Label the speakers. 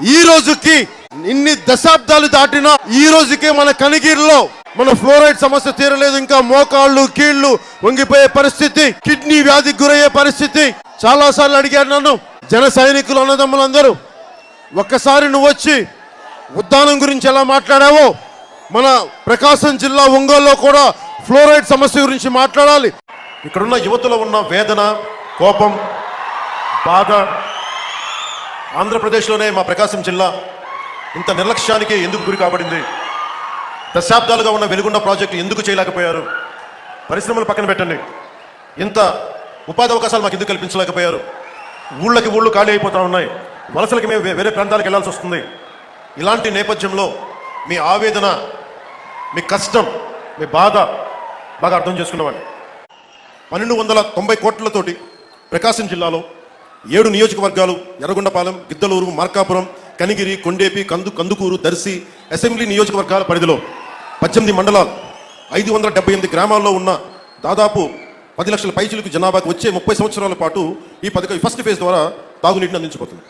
Speaker 1: ఈ రోజుకి ఇన్ని దశాబ్దాలు దాటినా ఈ రోజుకి మన కనిగిరిలో మన ఫ్లోరైడ్ సమస్య తీరలేదు. ఇంకా మోకాళ్ళు కీళ్ళు వంగిపోయే పరిస్థితి కిడ్నీ వ్యాధికి గురయ్యే పరిస్థితి. చాలా సార్లు అడిగారు నన్ను జన సైనికులు అన్నదమ్ములందరూ ఒక్కసారి నువ్వు వచ్చి ఉద్దానం గురించి ఎలా మాట్లాడావో మన ప్రకాశం జిల్లా ఒంగోలులో కూడా ఫ్లోరైడ్ సమస్య గురించి మాట్లాడాలి. ఇక్కడున్న యువతలో ఉన్న వేదన కోపం బాధ ఆంధ్రప్రదేశ్లోనే మా ప్రకాశం జిల్లా ఇంత నిర్లక్ష్యానికి ఎందుకు గురి కాబడింది? దశాబ్దాలుగా ఉన్న వెలుగున్న ప్రాజెక్టు ఎందుకు చేయలేకపోయారు? పరిశ్రమలు పక్కన పెట్టండి. ఇంత ఉపాధి అవకాశాలు మాకు ఎందుకు కల్పించలేకపోయారు? ఊళ్ళకి ఊళ్ళు ఖాళీ అయిపోతూ ఉన్నాయి. వలసలకి మేము వేరే ప్రాంతాలకు వెళ్ళాల్సి వస్తుంది. ఇలాంటి నేపథ్యంలో మీ ఆవేదన మీ కష్టం మీ బాధ బాగా అర్థం చేసుకునేవాడిని. పన్నెండు వందల తొంభై కోట్లతోటి ప్రకాశం జిల్లాలో ఏడు నియోజకవర్గాలు ఎర్రగొండపాలెం గిద్దలూరు మార్కాపురం కనిగిరి కొండేపి కందు కందుకూరు దర్శి అసెంబ్లీ నియోజకవర్గాల పరిధిలో పద్దెనిమిది మండలాలు ఐదు వందల డెబ్బై ఎనిమిది గ్రామాల్లో ఉన్న దాదాపు పది లక్షల పైచులకు జనాభాకు వచ్చే ముప్పై సంవత్సరాల పాటు ఈ పథకం ఫస్ట్ ఫేజ్ ద్వారా తాగునీటిని అందించబోతుంది.